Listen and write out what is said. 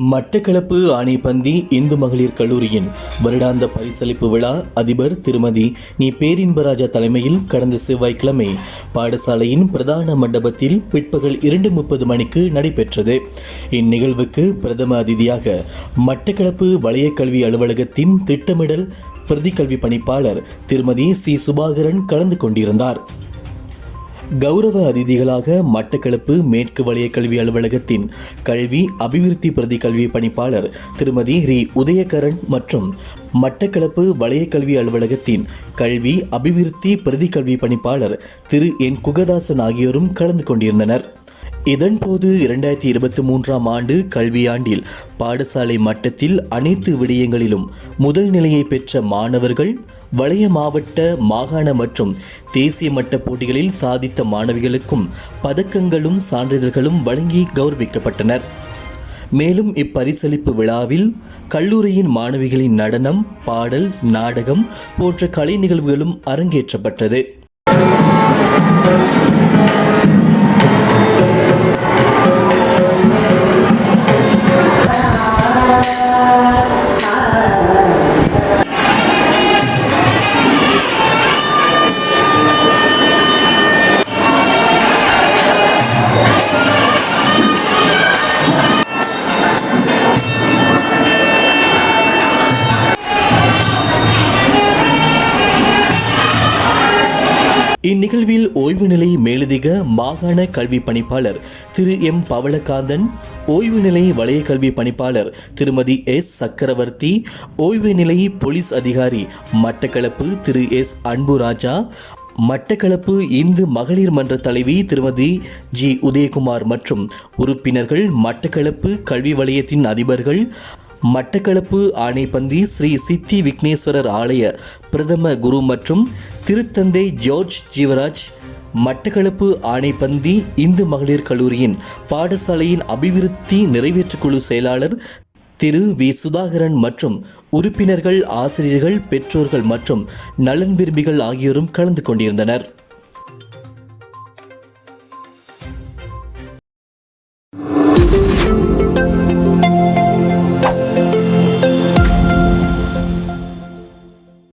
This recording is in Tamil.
மட்டக்களப்பு ஆணைப்பந்தி இந்து மகளிர் கல்லூரியின் வருடாந்த பரிசளிப்பு விழா அதிபர் திருமதி நீ பேரின்பராஜா தலைமையில் கடந்த செவ்வாய்க்கிழமை பாடசாலையின் பிரதான மண்டபத்தில் பிற்பகல் இரண்டு முப்பது மணிக்கு நடைபெற்றது. இந்நிகழ்வுக்கு பிரதம அதிதியாக மட்டக்களப்பு வலயக் கல்வி அலுவலகத்தின் திட்டமிடல் பிரதிக்கல்வி பணிப்பாளர் திருமதி சி. சுபாகரன் கலந்து கொண்டிருந்தார். கௌரவ அதிதிகளாக மட்டக்களப்பு மேற்கு வலய கல்வி அலுவலகத்தின் கல்வி அபிவிருத்தி பிரதி கல்வி பணிப்பாளர் திருமதி ரி உதயகரன் மற்றும் மட்டக்களப்பு வலய கல்வி அலுவலகத்தின் கல்வி அபிவிருத்தி பிரதி கல்வி பணிப்பாளர் திரு என் குகதாசன் ஆகியோரும் கலந்து கொண்டிருந்தனர். இதன்போது இரண்டாயிரத்தி இருபத்தி மூன்றாம் ஆண்டு கல்வியாண்டில் பாடசாலை மட்டத்தில் அனைத்து விடயங்களிலும் முதல் நிலையை பெற்ற மாணவர்கள் வளைய மாவட்ட மாகாண மற்றும் தேசிய மட்ட போட்டிகளில் சாதித்த மாணவிகளுக்கும் பதக்கங்களும் சான்றிதழ்களும் வழங்கி கௌரவிக்கப்பட்டனர். மேலும் இப்பரிசளிப்பு விழாவில் கல்லூரியின் மாணவிகளின் நடனம் பாடல் நாடகம் போன்ற கலை நிகழ்வுகளும் அரங்கேற்றப்பட்டது. இந்நிகழ்வில் ஓய்வு நிலை மேலதிக மாகாண கல்வி பணிப்பாளர் திரு எம் பவளகாந்தன் ஓய்வு நிலை வலய கல்வி பணிப்பாளர் திருமதி எஸ் சக்கரவர்த்தி ஓய்வு நிலை போலீஸ் அதிகாரி மட்டக்களப்பு திரு எஸ் அன்புராஜா மட்டக்களப்பு இந்து மகளிர் மன்ற தலைவி திருமதி ஜி உதயகுமார் மற்றும் உறுப்பினர்கள் மட்டக்களப்பு கல்வி வலயத்தின் அதிபர்கள் மட்டக்களப்பு ஆணைப்பந்தி ஸ்ரீ சித்தி விக்னேஸ்வரர் ஆலய பிரதம குரு மற்றும் திருத்தந்தை ஜார்ஜ் ஜீவராஜ் மட்டக்களப்பு ஆணைப்பந்தி இந்து மகளிர் கல்லூரியின் பாடசாலையின் அபிவிருத்தி நிறைவேற்றுக்குழு செயலாளர் திரு வி. சுதாகரன் மற்றும் உறுப்பினர்கள் ஆசிரியர்கள் பெற்றோர்கள் மற்றும் நலன் விரும்பிகள் ஆகியோரும் கலந்து கொண்டிருந்தனர்.